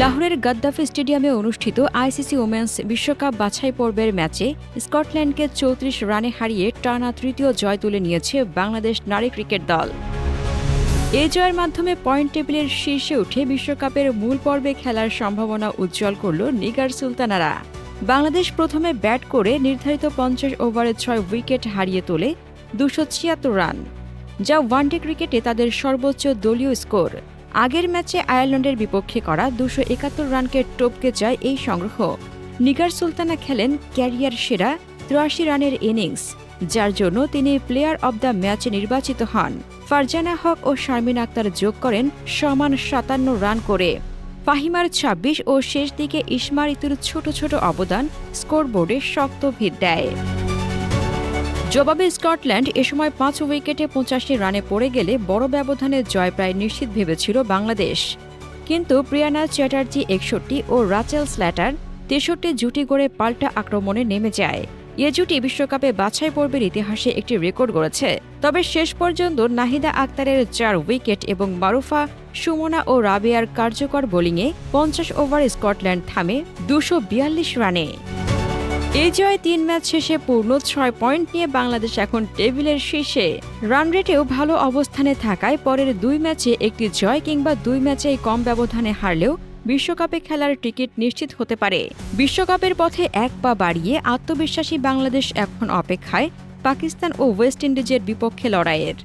লাহোরের গাদ্দাফি স্টেডিয়ামে অনুষ্ঠিত আইসিসি ওমেন্স বিশ্বকাপ বাছাই পর্বের ম্যাচে স্কটল্যান্ডকে চৌত্রিশ রানে হারিয়ে টানা তৃতীয় জয় তুলে নিয়েছে বাংলাদেশ নারী ক্রিকেট দল। এই জয়ের মাধ্যমে পয়েন্ট টেবিলের শীর্ষে উঠে বিশ্বকাপের মূল পর্বে খেলার সম্ভাবনা উজ্জ্বল করল নিগার সুলতানারা। বাংলাদেশ প্রথমে ব্যাট করে নির্ধারিত পঞ্চাশ ওভারে ছয় উইকেট হারিয়ে তোলে দুশো ছিয়াত্তর রান, যা ওয়ানডে ক্রিকেটে তাদের সর্বোচ্চ দলীয় স্কোর। আগের ম্যাচে আয়ারল্যান্ডের বিপক্ষে করা দুশো একাত্তর রানকে টপকে যায় এই সংগ্রহ। নিগার সুলতানা খেলেন ক্যারিয়ার সেরা তিরাশি রানের ইনিংস, যার জন্য তিনি প্লেয়ার অব দ্য ম্যাচে নির্বাচিত হন। ফারজানা হক ও শারমিন আক্তার যোগ করেন সমান সাতান্ন রান করে। ফাহিমার ২৬ ও শেষ দিকে ইসমা ঋতুর ছোট ছোট অবদান স্কোরবোর্ডে শক্ত ভিত দেয়। জবাবে স্কটল্যান্ড এ সময় পাঁচ উইকেটে পঁচাশি রানে পড়ে গেলে বড় ব্যবধানে জয় প্রায় নিশ্চিত ভেবেছিল বাংলাদেশ। কিন্তু প্রিয়ানা চ্যাটার্জি একষট্টি ও রাচেল স্ল্যাটার তেষট্টি জুটি গড়ে পাল্টা আক্রমণে নেমে যায়। এ জুটি বিশ্বকাপে বাছাই পর্বের ইতিহাসে একটি রেকর্ড গড়েছে। তবে শেষ পর্যন্ত নাহিদা আক্তারের চার উইকেট এবং মারুফা, সুমনা ও রাবিয়ার কার্যকর বোলিংয়ে পঞ্চাশ ওভার স্কটল্যান্ড থামে দুশো রানে। এই জয় তিন ম্যাচ শেষে পূর্ণ ছয় পয়েন্ট নিয়ে বাংলাদেশ এখন টেবিলের শীর্ষে। রান রেটেও ভালো অবস্থানে থাকায় পরের দুই ম্যাচে একটি জয় কিংবা দুই ম্যাচেই কম ব্যবধানে হারলেও বিশ্বকাপে খেলার টিকিট নিশ্চিত হতে পারে। বিশ্বকাপের পথে এক পা বাড়িয়ে আত্মবিশ্বাসী বাংলাদেশ এখন অপেক্ষায় পাকিস্তান ও ওয়েস্ট ইন্ডিজের বিপক্ষে লড়াইয়ের।